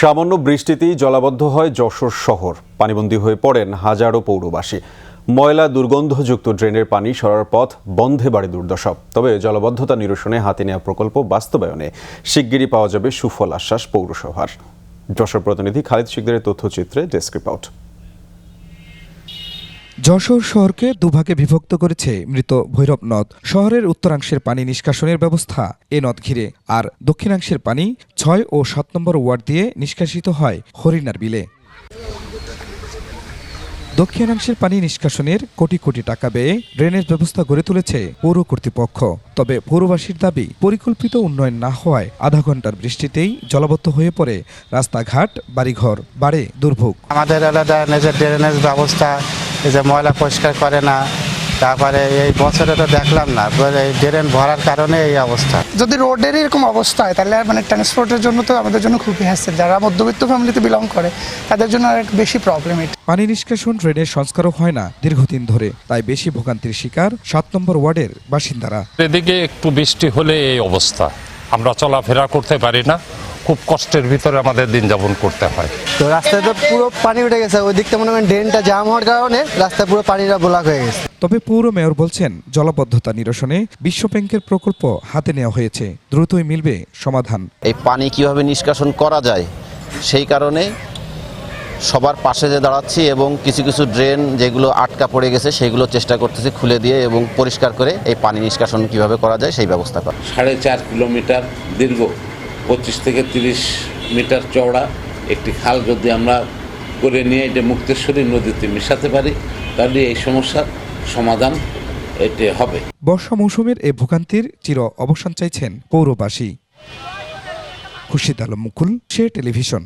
সামান্য বৃষ্টিতেই জলাবদ্ধ হয় যশোর শহর। পানিবন্দী হয়ে পড়েন হাজারো পৌরবাসী। ময়লা দুর্গন্ধযুক্ত ড্রেনের পানি সরার পথ বন্ধে বাড়ি দুর্দশা। তবে জলাবদ্ধতা নিরসনে হাতে নেওয়া প্রকল্প বাস্তবায়নে শিগগিরই পাওয়া যাবে সুফল আশ্বাস পৌরসভার। যশোর প্রতিনিধি খালিদ শিকদারের তথ্যচিত্রে ডেস্ক রিপোর্ট। যশোর শহরকে দুভাগে বিভক্ত করেছে মৃত ভৈরব নদ। শহরের উত্তরাংশের পানি নিষ্কাশনের ব্যবস্থা এ নদ ঘিরে আর দক্ষিণাংশের পানি ছয় ও সাত নম্বর ওয়ার্ড দিয়ে নিষ্কাশিত হয় হরিণার বিলে। দক্ষিণাংশের পানি নিষ্কাশনের কোটি কোটি টাকা ব্যয়ে ড্রেনেজ ব্যবস্থা গড়ে তুলেছে পৌর কর্তৃপক্ষ। তবে পৌরবাসীর দাবি, পরিকল্পিত উন্নয়ন না হওয়ায় আধা ঘণ্টার বৃষ্টিতেই জলাবদ্ধ হয়ে পড়ে রাস্তাঘাট, বাড়িঘর, বাড়ে দুর্ভোগ। আমাদের নিজের ড্রেনেজ ব্যবস্থা যে ময়লা পরিষ্কার করে না তারপরে এই বছরে তো দেখলাম না এই ড্রেন ভরার কারণে এই অবস্থা। যদি রোডের এরকম অবস্থা হয় তাহলে মানে ট্রান্সপোর্টের জন্য তো আমাদের জন্য খুবই হ্যাসেল যারা মধ্যবিত্ত ফ্যামিলিতে বিলং করে তাদের জন্য আর একটু বেশি প্রবলেম এটা। পানি নিষ্কাশন ড্রেনের সংস্কারও হয় না দীর্ঘদিন ধরে তাই বেশি ভোগান্তির শিকার সাত নম্বর ওয়ার্ডের বাসিন্দারা। এদিকে একটু বৃষ্টি হলে এই অবস্থা। আমরা চলাফেরা করতে পারি না খুব কষ্টের ভিতরে আমাদের দিন যাপন করতে হয়। তো রাস্তায় তো পুরো পানি উঠে গেছে ওই দিকটা মনে করেন ড্রেনটা জাম হওয়ার কারণে রাস্তায় পুরো পানিটা ব্লক হয়ে গেছে। তবে পৌর মেয়র বলছেন জলাবদ্ধতা নিরসনে বিশ্ব ব্যাংকের প্রকল্প হাতে নেওয়া হয়েছে দ্রুতই মিলবে সমাধান। এই পানি কীভাবে নিষ্কাশন করা যায় সেই কারণে সবার পাশে যে দাঁড়াচ্ছি এবং কিছু কিছু ড্রেন যেগুলো আটকা পড়ে গেছে সেগুলো চেষ্টা করতেছি খুলে দিয়ে এবং পরিষ্কার করে এই পানি নিষ্কাশন কীভাবে করা যায় সেই ব্যবস্থা করা। সাড়ে চার কিলোমিটার দীর্ঘ। পঁচিশ থেকে তিরিশ মিটার চওড়া একটি খাল যদি আমরা করে নিয়ে এটা মুক্তেশ্বরী নদীতে মেশাতে পারি, তাহলে এই সমস্যার সমাধান এটি হবে। বর্ষা মৌসুমের এ ভোগান্তির চির অবসান চাইছেন পৌরবাসী। খুশিদ আলম মুকুল, সে টেলিভিশন।